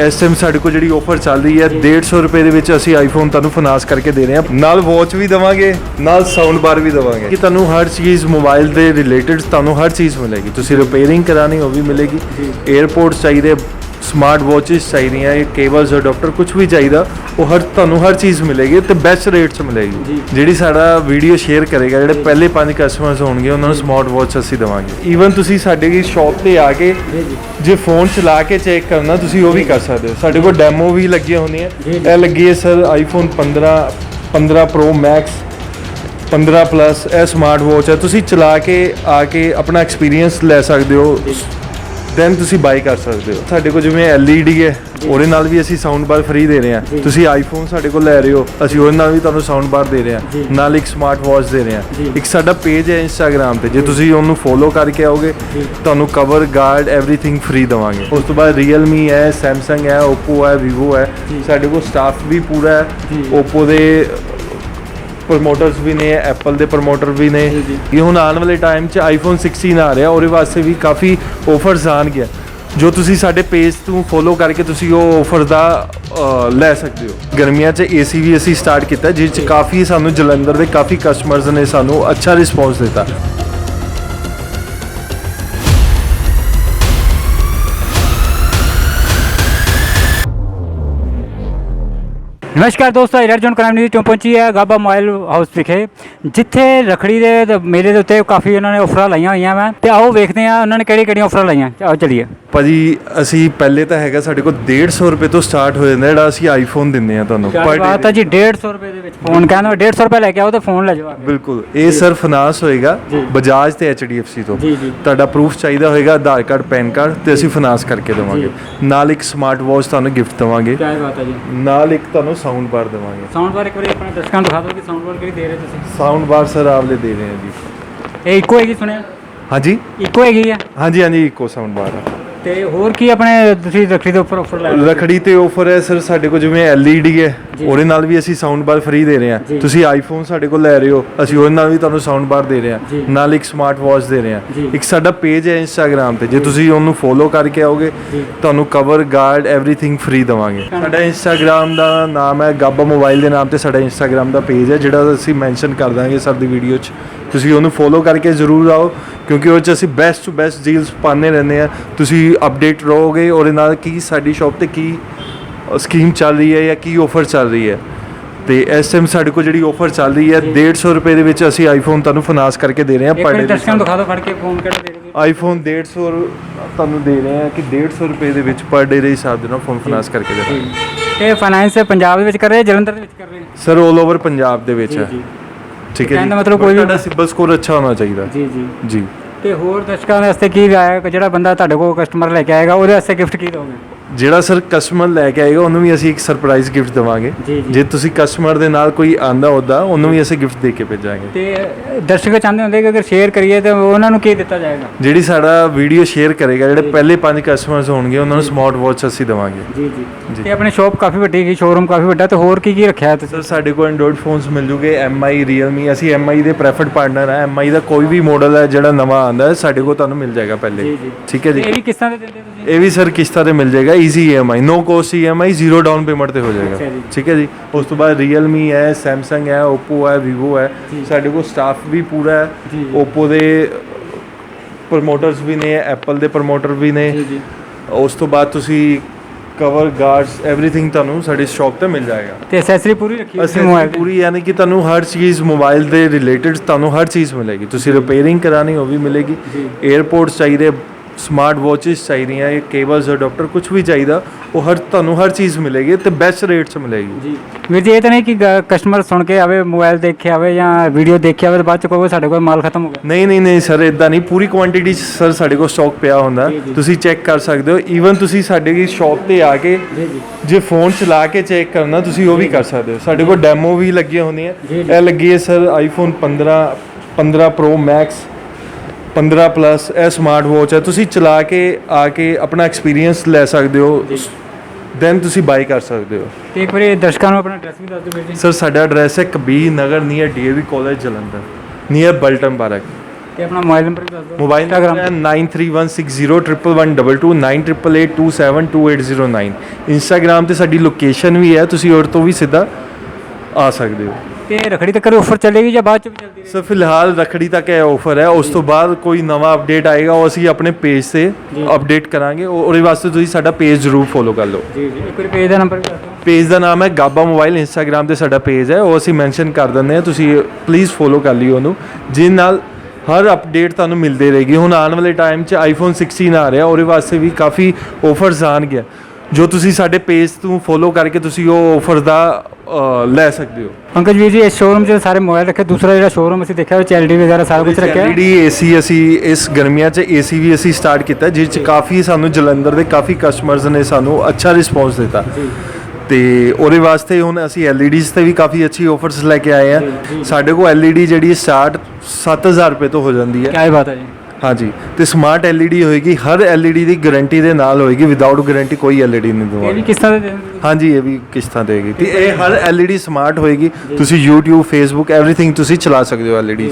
ਇਸ ਟਾਈਮ ਸਾਡੇ ਕੋਲ ਜਿਹੜੀ ਆਫਰ ਚੱਲ ਰਹੀ ਹੈ 150 ਰੁਪਏ ਦੇ ਵਿੱਚ ਅਸੀਂ ਆਈਫੋਨ ਤੁਹਾਨੂੰ ਫਾਈਨਾਂਸ ਕਰਕੇ ਦੇ ਰਹੇ ਹਾਂ। ਨਾਲ ਵਾਚ ਵੀ ਦਵਾਂਗੇ ਨਾਲ ਸਾਊਂਡ ਬਾਰ ਵੀ ਦਵਾਂਗੇ। ਕਿ ਤੁਹਾਨੂੰ ਹਰ ਚੀਜ਼ ਮੋਬਾਈਲ ਦੇ ਰਿਲੇਟਡ ਤੁਹਾਨੂੰ ਹਰ ਚੀਜ਼ ਮਿਲੇਗੀ। ਤੁਸੀਂ ਰਿਪੇਅਰਿੰਗ ਕਰਾਣੀ ਉਹ ਵੀ ਮਿਲੇਗੀ। 에어ਪੋਰਟਸ ਚਾਹੀਦੇ ਸਮਾਰਟ ਵਾਚਸ ਚਾਹੀਦੀਆਂ ਇਹ ਕੇਬਲਸ ਅਡਾਪਟਰ ਕੁਝ ਵੀ ਚਾਹੀਦਾ ਉਹ ਹਰ ਤੁਹਾਨੂੰ ਹਰ ਚੀਜ਼ ਮਿਲੇਗੀ ਤੇ ਬੈਸਟ ਰੇਟ 'ਚ ਮਿਲੇਗੀ। ਜਿਹੜੀ ਸਾਡਾ ਵੀਡੀਓ ਸ਼ੇਅਰ ਕਰੇਗਾ ਜਿਹੜੇ ਪਹਿਲੇ ਪੰਜ ਕਸਟਮਰਸ ਹੋਣਗੇ ਉਹਨਾਂ ਨੂੰ ਸਮਾਰਟ ਵਾਚ ਅਸੀਂ ਦਵਾਂਗੇ। ਈਵਨ ਤੁਸੀਂ ਸਾਡੇ ਸ਼ਾਪ ਤੇ ਆ ਕੇ ਜੇ ਫੋਨ ਚਲਾ ਕੇ ਚੈੱਕ ਕਰਨਾ ਤੁਸੀਂ ਉਹ ਵੀ ਕਰ ਸਕਦੇ ਹੋ। ਸਾਡੇ ਕੋਲ ਡੈਮੋ ਵੀ ਲੱਗੀਆਂ ਹੁੰਦੀਆਂ। ਇਹ ਲੱਗੀ ਹੈ sir iPhone 15 15 pro max 15 plus ਇਹ ਸਮਾਰਟ ਵਾਚ ਹੈ। ਤੁਸੀਂ ਚਲਾ ਕੇ ਆ ਕੇ ਆਪਣਾ ਐਕਸਪੀਰੀਅੰਸ ਲੈ ਸਕਦੇ ਹੋ। ਦੈਨ ਤੁਸੀਂ ਬਾਈ ਕਰ ਸਕਦੇ ਹੋ ਸਾਡੇ ਕੋਲ ਜਿਵੇਂ LED ਹੈ ਉਹਦੇ ਨਾਲ ਵੀ ਅਸੀਂ ਸਾਊਂਡ ਬਾਰ ਫ੍ਰੀ ਦੇ ਰਹੇ ਹਾਂ ਤੁਸੀਂ ਆਈਫੋਨ ਸਾਡੇ ਕੋਲ ਲੈ ਰਹੇ ਹੋ ਅਸੀਂ ਉਹਦੇ ਨਾਲ ਵੀ ਤੁਹਾਨੂੰ ਸਾਊਂਡ ਬਾਰ ਦੇ ਰਹੇ ਹਾਂ ਨਾਲ ਇੱਕ ਸਮਾਰਟ ਵਾਚ ਦੇ ਰਹੇ ਹਾਂ ਇੱਕ ਸਾਡਾ ਪੇਜ ਹੈ ਇੰਸਟਾਗ੍ਰam ਤੇ ਜੇ ਤੁਸੀਂ ਉਹਨੂੰ ਫੋਲੋ ਕਰਕੇ ਆਓਗੇ ਤੁਹਾਨੂੰ ਕਵਰ ਗਾਰਡ एवरीथिंग ਫ੍ਰੀ ਦਵਾਂਗੇ ਉਸ ਤੋਂ ਬਾਅਦ Realme ਹੈ Samsung ਹੈ Oppo ਹੈ Vivo ਹੈ ਸਾਡੇ ਕੋਲ ਸਟਾਫ ਵੀ ਪੂਰਾ ਹੈ Oppo ਦੇ ਪ੍ਰਮੋਟਰਸ ਵੀ ਨੇ ਐਪਲ ਦੇ ਪ੍ਰਮੋਟਰ ਵੀ ਨੇ। ਇਹ ਹੁਣ ਆਉਣ ਵਾਲੇ ਟਾਈਮ 'ਚ ਆਈਫੋਨ 16 ਆ ਰਿਹਾ ਉਹਦੇ ਵਾਸਤੇ ਵੀ ਕਾਫੀ ਆਫਰਸ ਆਣਗੇ ਜੋ ਤੁਸੀਂ ਸਾਡੇ ਪੇਜ ਤੋਂ ਫੋਲੋ ਕਰਕੇ ਤੁਸੀਂ ਉਹ ਆਫਰ ਦਾ ਲੈ ਸਕਦੇ ਹੋ। ਗਰਮੀਆਂ 'ਚ ਏਸੀ ਵੀ ਅਸੀਂ ਸਟਾਰਟ ਕੀਤਾ ਜਿਸ 'ਚ ਕਾਫੀ ਸਾਨੂੰ ਜਲੰਧਰ ਦੇ ਕਾਫੀ ਕਸਟਮਰਸ ਨੇ ਸਾਨੂੰ ਅੱਛਾ ਰਿਸਪੌਂਸ ਦਿੱਤਾ। ਨਮਸਕਾਰ ਦੋਸਤੋ ਰੈਡ ਜ਼ੋਨ ਕ੍ਰਾਈਮ ਨਿਊਜ਼ ਤੋਂ ਪਹੁੰਚੀ ਹੈ, ਗਾਬਾ ਮੋਬਾਈਲ ਹਾਊਸ ਵਿਖੇ। ਜਿੱਥੇ ਰਖੜੀ ਦੇ ਮੇਲੇ ਦੇ ਉੱਤੇ ਕਾਫੀ ਉਹਨਾਂ ਨੇ ਆਫਰਾਂ ਲਾਈਆਂ ਹੋਈਆਂ ਵਾ। ਤੇ ਆਓ ਵੇਖਦੇ ਆ ਉਹਨਾਂ ਨੇ ਕਿਹੜੀ ਕਿਹੜੀਆਂ ਆਫਰਾਂ ਲਾਈਆਂ। ਆਓ ਚਲੀਏ। ਭਾਜੀ ਅਸੀਂ ਪਹਿਲੇ ਤਾਂ ਹੈਗਾ ਸਾਡੇ ਕੋਲ 150 ਰੁਪਏ ਤੋਂ ਸਟਾਰਟ ਹੋ ਜਾਂਦਾ ਜਿਹੜਾ ਅਸੀਂ ਆਈਫੋਨ ਦਿੰਦੇ ਆ ਤੁਹਾਨੂੰ। day ਬਾਤ ਹੈ ਜੀ 150 ਰੁਪਏ ਦੇ ਵਿੱਚ ਫੋਨ ਕਹਿੰਦਾ 150 ਰੁਪਏ ਲੈ ਕੇ ਆਓ ਤੇ ਫੋਨ ਲੈ ਜਾਓ ਆ ਕੇ। ਬਿਲਕੁਲ ਇਹ ਸਰ ਫਾਈਨਾਂਸ ਹੋਏਗਾ ਬਜਾਜ ਤੇ HDFC ਤੋਂ। ਤੁਹਾਡਾ ਪ੍ਰੂਫ ਚਾਹੀਦਾ ਹੋਏਗਾ ਆਧਾਰ ਕਾਰਡ ਪੈਨ ਕਾਰਡ ਤੇ ਅਸੀਂ ਫਾਈਨਾਂਸ ਕਰਕੇ ਦੇਵਾਂਗੇ। ਨਾਲ ਇੱਕ ਸਮਾਰਟ ਵਾਚ ਤੁਹਾਨੂੰ ਗਿਫਟ ਦੇਵਾਂਗੇ। ਕਿਆ ਬਾਤ ਹੈ ਜੀ। ਨਾਲ ਇੱਕ ਤੁਹਾਨੂੰ ਸਾਊਂਡ ਬਾਰ ਦੇਵਾਂਗੇ। ਸਾਊਂਡ ਬਾਰ ਇੱਕ ਵਾਰੀ ਆਪਣੇ ਦਰਸ਼ਕਾਂ ਨੂੰ ਦਿਖਾ ਦਿਓ ਕਿ ਸਾਊਂਡ ਬਾਰ ਕਿਹੜੀ ਦੇ ਰਹੇ ਤੁਸੀਂ। ਸਾਊਂਡ ਬਾਰ ਸਰ ਆਪਲੇ ਦੇ ਰਹੇ ਹਾਂ ਜੀ। ਇਹ ਇੱਕੋ ਹੈਗੀ ਸੁਣਿਆ? ਹਾਂਜੀ। ਇੱਕੋ ਹੈਗੀ ਆ? ਹਾਂਜੀ ਹਾਂਜੀ ਇੱਕੋ ਸਾਊਂਡ ਬਾਰ ਹੈ ਤੇ ਹੋਰ ਕੀ ਆਪਣੇ ਤੁਸੀਂ ਰਖੜੀ ਦੇ ਉੱਪਰ ਆਫਰ ਲਾਇਆ ਰਖੜੀ ਤੇ ਆਫਰ ਹੈ ਸਰ ਸਾਡੇ ਕੋਲ ਜਿਵੇਂ ਐੱਲ ਈ ਡੀ ਹੈ ਉਹਦੇ ਨਾਲ ਵੀ ਅਸੀਂ ਸਾਊਂਡ ਬਾਰ ਫ੍ਰੀ ਦੇ ਰਹੇ ਹਾਂ। ਤੁਸੀਂ ਆਈਫੋਨ ਸਾਡੇ ਕੋਲ ਲੈ ਰਹੇ ਹੋ ਅਸੀਂ ਉਹਦੇ ਨਾਲ ਵੀ ਤੁਹਾਨੂੰ ਸਾਊਂਡ ਬਾਰ ਦੇ ਰਹੇ ਹਾਂ। ਨਾਲ ਇੱਕ ਸਮਾਰਟ ਵਾਚ ਦੇ ਰਹੇ ਹਾਂ। ਇੱਕ ਸਾਡਾ ਪੇਜ ਹੈ ਇੰਸਟਾਗ੍ਰam ਤੇ ਜੇ ਤੁਸੀਂ ਉਹਨੂੰ ਫੋਲੋ ਕਰਕੇ ਆਓਗੇ ਤੁਹਾਨੂੰ ਕਵਰ ਗਾਰਡ ਐਵਰੀਥਿੰਗ ਫ੍ਰੀ ਦਵਾਂਗੇ। ਸਾਡਾ ਇੰਸਟਾਗ੍ਰam ਦਾ ਨਾਮ ਹੈ ਗੱਬਾ ਮੋਬਾਈਲ ਦੇ ਨਾਮ ਤੇ ਸਾਡਾ ਇੰਸਟਾਗ੍ਰam ਦਾ ਪੇਜ ਹੈ ਜਿਹੜਾ ਅਸੀਂ ਮੈਂਸ਼ਨ ਕਰ ਦਾਂਗੇ ਸਭ ਦੀ ਵੀਡੀਓ 'ਚ। ਤੁਸੀਂ ਉਹਨੂੰ ਫੋਲੋ ਕਰਕੇ ਜ਼ਰੂਰ ਆਓ ਕਿਉਂਕਿ ਉਹ 'ਚ ਅਸੀਂ ਬੈਸਟ ਟੂ ਬੈਸਟ ਡੀਲਸ ਪਾਉਂਦੇ ਰਹਿੰਦੇ ਆ ਤੁਸੀਂ ਅਪਡੇਟ ਰਹੋਗੇ ਉਹਦੇ ਨਾਲ ਕੀ ਸਾਡੀ ਸ਼ਾਪ ਤੇ ਕੀ ਸਕੀਮ ਚੱਲ ਰਹੀ ਹੈ ਜਾਂ ਕੀ ਆਫਰ ਚੱਲ ਰਹੀ ਹੈ। ਤੇ ਇਸ ਟਾਈਮ ਸਾਡੇ ਕੋਲ ਜਿਹੜੀ ਆਫਰ ਚੱਲ ਰਹੀ ਹੈ 150 ਰੁਪਏ ਦੇ ਵਿੱਚ ਅਸੀਂ ਆਈਫੋਨ ਤੁਹਾਨੂੰ ਫਾਈਨਾਂਸ ਕਰਕੇ ਦੇ ਰਹੇ ਹਾਂ ਪਰ ਵਾਰੀ ਡੇ ਦਰਸ਼ਕਾਂ ਨੂੰ ਦਿਖਾ ਦਿਓ ਫੜ ਕੇ ਫੋਨ ਕਿਹੜਾ ਦੇ ਰਹੇ ਆਈਫੋਨ 150 ਰ- ਤੁਹਾਨੂੰ ਦੇ ਰਹੇ ਹਾਂ ਕਿ 150 ਰੁਪਏ ਦੇ ਵਿੱਚ ਪਰ ਡੇ ਦੇ ਹਿਸਾਬ ਦੇ ਨਾਲ ਫੋਨ ਫਾਈਨਾਂਸ ਕਰਕੇ ਦੇ ਰਹੇ ਹਾਂ। ਇਹ ਫਾਈਨਾਂਸ ਪੰਜਾਬ ਦੇ ਵਿੱਚ ਕਰ ਰਹੇ ਜਲੰਧਰ ਦੇ ਵਿੱਚ ਕਰ ਰਹੇ ਸਰ 올 ਓਵਰ ਪੰਜਾਬ ਦੇ ਵਿੱਚ ਹੈ। ਠੀਕ ਹੈ ਕਹਿਣ ਜੀ। ਦਾ ਮਤਲਬ ਕੋਈ ਵੀ- ਤੁਹਾਡਾ ਸਿਬਲ ਸਕੋਰ ਅੱਛਾ ਹੋਣਾ ਚਾਹੀਦਾ। ਜੀ ਜੀ। ਜੀ। ਤੇ ਹੋਰ ਦਰਸ਼ਕਾਂ ਵਾਸਤੇ ਕੀ ਰਾਏ ਹੈ ਜਿਹੜਾ ਬੰਦਾ ਤੁਹਾਡੇ ਕੋਲ ਕਸਟਮਰ ਲੈ ਕੇ ਆਏਗਾ ਉਹਦੇ ਵਾਸਤੇ ਗਿਫਟ ਕੀ ਦੋਗੇ? ਜਿਹੜਾ ਸਰ ਕਸਟਮਰ ਲੈ ਕੇ ਆਏਗਾ ਉਹਨੂੰ ਵੀ ਅਸੀਂ ਇੱਕ ਸਰਪ੍ਰਾਈਜ਼ ਗਿਫਟ ਦੇਵਾਂਗੇ। ਜੀ, ਤੁਸੀਂ ਕਸਟਮਰ ਦੇ ਨਾਲ ਕੋਈ ਆਂਦਾ ਉਹਦਾ ਉਹਨੂੰ ਵੀ ਅਸੀਂ ਗਿਫਟ ਦੇ ਕੇ ਭੇਜਾਂਗੇ। ਤੇ ਦਰਸ਼ਕ ਚਾਹੁੰਦੇ ਹੁੰਦੇ ਕਿ ਅਗਰ ਸ਼ੇਅਰ ਕਰੀਏ ਤੇ ਉਹਨਾਂ ਨੂੰ ਕੀ ਦਿੱਤਾ ਜਾਏਗਾ? ਜਿਹੜੀ ਸਾਡਾ ਵੀਡੀਓ ਸ਼ੇਅਰ ਕਰੇਗਾ ਜਿਹੜੇ ਪਹਿਲੇ ਪੰਜ ਕਸਟਮਰਸ ਹੋਣਗੇ ਉਹਨਾਂ ਨੂੰ ਸਮਾਰਟ ਵਾਚ ਅਸੀਂ ਦੇਵਾਂਗੇ। ਜੀ ਜੀ। ਤੇ ਆਪਣੀ ਸ਼ਾਪ ਕਾਫੀ ਵੱਡੀ ਹੈਗੀ ਸ਼ੋਰੂਮ ਕਾਫੀ ਵੱਡਾ ਤੇ ਹੋਰ ਕੀ ਕੀ ਰੱਖਿਆ ਹੈ ਤੁਸੀਂ? ਸਰ ਸਾਡੇ ਕੋਲ ਐਂਡਰੋਇਡ ਫੋਨਸ ਮਿਲ ਜੂਗੇ MI Realme ਅਸੀਂ MI ਦੇ ਪ੍ਰੈਫਰਡ ਪਾਰਟਨਰ ਹੈ। MI ਦਾ ਕੋਈ ਵੀ ਮਾਡਲ ਹੈ ਜਿਹੜਾ ਨਵਾਂ ਆਂਦਾ ਹੈ ਸਾਡੇ ਕੋਲ ਤੁਹਾਨੂੰ ਮਿਲ ਜਾਏਗਾ ਪਹਿਲੇ। ਜੀ, ਜੀ। ਠੀਕ ਹੈ ਤੇ ਜੀ? ਇਹ ਵੀ ਕਿਸ ਤਰ੍ਹਾਂ ਦੇ ਦਿੰਦੇ ਹੋ ਤੁਸੀਂ? ਇਹ ਵੀ ਸਰ ਕਿਸ਼ਤਾਂ ਤੇ ਮਿਲ ਜਾਏਗਾ? Easy EMI no cost EMI zero down payment ਤੇ ਹੋ ਜਾਏਗਾ। ਠੀਕ ਹੈ ਜੀ? ਉਸ ਤੋਂ ਬਾਅਦ Realme ਹੈ Samsung ਹੈ Oppo ਹੈ Vivo ਹੈ। ਸਾਡੇ ਕੋਲ ਸਟਾਫ ਵੀ ਪੂਰਾ ਹੈ। Oppo ਦੇ ਪ੍ਰੋਮੋਟਰਸ ਵੀ ਨੇ Apple ਦੇ ਪ੍ਰੋਮੋਟਰ ਵੀ ਨੇ। ਉਸ ਤੋਂ ਬਾਅਦ ਤੁਸੀਂ ਕਵਰ ਗਾਰਡਸ एवरीथिंग ਤੁਹਾਨੂੰ ਸਾਡੀ ਸ਼ਾਪ ਤੇ ਮਿਲ ਜਾਏਗਾ। ਤੇ ਐਸੈਸਰੀ ਪੂਰੀ ਰੱਖੀ ਹੋਈ ਮੋਬਾਈਲ ਪੂਰੀ ਯਾਨੀ ਕਿ ਤੁਹਾਨੂੰ ਹਰ ਚੀਜ਼ ਮੋਬਾਈਲ ਦੇ ਰਿਲੇਟਡ ਤੁਹਾਨੂੰ ਹਰ ਚੀਜ਼ ਮਿਲੇਗੀ। ਤੁਸੀਂ ਰਿਪੇਅਰਿੰਗ ਕਰਾਣੀ ਉਹ ਵੀ ਮਿਲੇਗੀ। 에어ਪੋਰਟਸ ਚਾਹੀਦੇ ਸਮਾਰਟ ਵਾਚਸ ਚਾਹੀਦੀਆਂ ਇਹ ਕੇਬਲਸ ਅਡਾਪਟਰ ਕੁਝ ਵੀ ਚਾਹੀਦਾ ਉਹ ਹਰ ਤੁਹਾਨੂੰ ਹਰ ਚੀਜ਼ ਮਿਲੇਗੀ ਤੇ ਬੈਸਟ ਰੇਟ 'ਚ ਮਿਲੇਗੀ। ਜੀ। ਵੀਰ ਜੀ ਇਹ ਤਾਂ ਨਹੀਂ ਕਿ ਕਸਟਮਰ ਸੁਣ ਕੇ ਆਵੇ ਮੋਬਾਈਲ ਦੇਖ ਕੇ ਆਵੇ ਜਾਂ ਵੀਡੀਓ ਦੇਖ ਕੇ ਆਵੇ ਤੇ ਬਾਅਦ ਚ ਕਹੋਗੇ ਸਾਡੇ ਕੋਲ ਮਾਲ ਖਤਮ ਹੋ ਗਿਆ। ਨਹੀਂ ਨਹੀਂ ਨਹੀਂ ਸਰ ਇਦਾਂ ਨਹੀਂ ਪੂਰੀ ਕੁਆਂਟੀਟੀ ਸਰ ਸਾਡੇ ਕੋਲ ਸਟਾਕ ਪਿਆ ਹੁੰਦਾ। ਤੁਸੀਂ ਚੈੱਕ ਕਰ ਸਕਦੇ ਹੋ ਈਵਨ ਤੁਸੀਂ ਸਾਡੇ ਸ਼ਾਪ ਤੇ ਆ ਕੇ ਜੇ ਫੋਨ ਚਲਾ ਕੇ ਚੈੱਕ ਕਰਨਾ ਤੁਸੀਂ ਉਹ ਵੀ ਕਰ ਸਕਦੇ ਹੋ। ਸਾਡੇ ਕੋਲ ਡੈਮੋ ਵੀ ਲੱਗੀਆਂ ਹੁੰਦੀਆਂ। ਇਹ ਲੱਗੀ ਹੈ sir iPhone 15 15 pro max 15 plus ਇਹ ਸਮਾਰਟ ਵਾਚ ਹੈ। ਤੁਸੀਂ ਚਲਾ ਕੇ ਆ ਕੇ ਆਪਣਾ ਐਕਸਪੀਰੀਅੰਸ ਲੈ ਸਕਦੇ ਹੋ। ਦੈਨ ਤੁਸੀਂ ਬਾਈ ਕਰ ਸਕਦੇ ਹੋ। ਤੇ ਇੱਕ ਵਾਰੀ ਦਰਸ਼ਕਾਂ ਨੂੰ ਆਪਣਾ ਐਡਰੈਸ ਵੀ ਦੱਸ ਦਿਓ ਵੀਰ ਜੀ। ਸਰ ਸਾਡਾ ਐਡਰੈਸ ਹੈ Kabir Nagar near DAV college Jalandhar. Near Burlton park ਤੇ ਆਪਣਾ ਮੋਬਾਈਲ ਨੰਬਰ ਦੱਸ ਦਿਓ। ਮੋਬਾਈਲ ਨੰਬਰ ਹੈ 9316011122 9388272809 ਇੰਸਟਾਗ੍ਰam ਤੇ ਸਾਡੀ ਲੋਕੇਸ਼ਨ ਵੀ ਹੈ। ਤੁਸੀਂ ਉਹ ਤੋਂ ਵੀ ਸਿੱਧਾ ਆ ਸਕਦੇ ਹੋ। ਤੇ ਰਖੜੀ ਤੱਕ ਆਫਰ ਚੱਲੇਗੀ ਜਾਂ ਬਾਅਦ ਚ ਵੀ ਚੱਲਦੀ ਸਰ ਫਿਲਹਾਲ ਰਖੜੀ ਤੱਕ ਇਹ ਆਫਰ ਹੈ। ਉਸ ਤੋਂ ਬਾਅਦ ਕੋਈ ਨਵਾਂ ਅਪਡੇਟ ਆਏਗਾ ਉਹ ਅਸੀਂ ਆਪਣੇ ਪੇਜ ਤੇ ਅਪਡੇਟ ਕਰਾਂਗੇ। ਉਹ- ਉਹਦੇ ਵਾਸਤੇ ਤੁਸੀਂ ਸਾਡਾ ਪੇਜ ਜ਼ਰੂਰ ਫੋਲੋ ਕਰ ਲਓ। ਜੀ ਜੀ। ਇੱਕ ਵਾਰੀ ਪੇਜ ਦਾ ਨੰਬਰ ਵੀ ਦੱਸ ਦਿਓ। ਪੇਜ ਦਾ ਨਾਮ ਹੈ ਗਾਬਾ ਮੋਬਾਈਲ। ਇੰਸਟਾਗ੍ਰam ਤੇ ਸਾਡਾ ਪੇਜ ਹੈ। ਉਹ ਅਸੀਂ ਮੈਂਸ਼ਨ ਕਰ ਦਿੰਦੇ ਹਾਂ। ਤੁਸੀਂ ਪਲੀਜ਼ ਫੋਲੋ ਕਰ ਲਿਓ ਉਹਨੂੰ। ਜਿਸ ਨਾਲ ਹਰ ਅਪਡੇਟ ਤੁਹਾਨੂੰ ਮਿਲਦੇ ਰਹੇਗੀ। ਹੁਣ ਆਉਣ ਵਾਲੇ ਟਾਈਮ 'ਚ ਆਈਫੋਨ 16 ਆ ਰਿਹਾ। ਉਹਦੇ ਵਾਸਤੇ ਵੀ ਕਾਫੀ ਆਫਰਸ ਆਉਣਗੇ ਜੋ ਤੁਸੀਂ ਸਾਡੇ ਪੇਜ ਤੋਂ ਫੋਲੋ ਕਰਕੇ ਤੁਸੀਂ ਉਹ ਆਫਰ ਦਾ ਅ, ਲੈ ਸਕਦੇ ਹੋ। ਪੰਕਜ ਵੀਰ ਜੀ ਇਸ ਸ਼ੋਰੂਮ 'ਚ ਸਾਰੇ ਮੋਬਾਈਲ ਰੱਖੇ। ਦੂਸਰਾ ਜਿਹੜਾ ਸ਼ੋਰੂਮ ਅਸੀਂ ਦੇਖਿਆ ਉਹ ਐਲਡੀ ਵਗੈਰਾ ਸਾਰਾ ਕੁਝ ਰੱਖਿਆ। ਹੈ। ਐਲਈਡੀ ਏਸੀ ਅਸੀਂ ਇਸ ਗਰਮੀਆਂ 'ਚ ਏਸੀ ਵੀ ਅਸੀਂ ਸਟਾਰਟ ਕੀਤਾ ਜਿਸ 'ਚ ਕਾਫੀ ਸਾਨੂੰ ਜਲੰਧਰ ਦੇ ਕਾਫੀ ਕਸਟਮਰਸ ਨੇ ਸਾਨੂੰ ਅੱਛਾ ਰਿਸਪੌਂਸ ਦਿੱਤਾ। ਤੇ ਉਹਦੇ ਵਾਸਤੇ ਹੁਣ ਅਸੀਂ ਐਲਈਡੀਜ਼ ਤੇ ਵੀ ਕਾਫੀ ਅੱਛੀ ਆਫਰਸ ਲੈ ਕੇ ਆਏ ਆ। ਸਾਡੇ ਕੋਲ ਐਲਈਡੀ ਜਿਹੜੀ ਸਟਾਰਟ 7000 ਰੁਪਏ ਤੋਂ ਹੋ ਜਾਂਦੀ ਹੈ। ਕਿਆ ਬਾਤ ਹੈ ਜੀ। ਹਾਂਜੀ। ਤੇ ਸਮਾਰਟ ਐਲਈਡੀ ਹੋਏਗੀ ਹਰ ਐਲਈਡੀ ਦੀ ਗਾਰੰਟੀ ਦੇ ਨਾਲ ਹੋਏਗੀ ਵਿਦਆਊਟ ਗਾਰੰਟੀ ਕੋਈ ਐਲਈਡੀ ਨਹੀਂ ਇਹ ਵੀ ਦਵਾਂਗੇ ਕਿਸ ਤਰ੍ਹਾਂ ਦੇ? ਹਾਂਜੀ ਇਹ ਵੀ ਕਿਸ਼ਤਾਂ ਹੋਏਗੀ ਤੇ ਇਹ ਹਰ ਐਲਈਡੀ ਸਮਾਰਟ ਹੋਏਗੀ ਤੁਸੀਂ YouTube Facebook ਐਵਰੀਥਿੰਗ ਤੁਸੀਂ ਚਲਾ ਸਕਦੇ ਹੋ ਐਲਈਡੀ 'ਚ।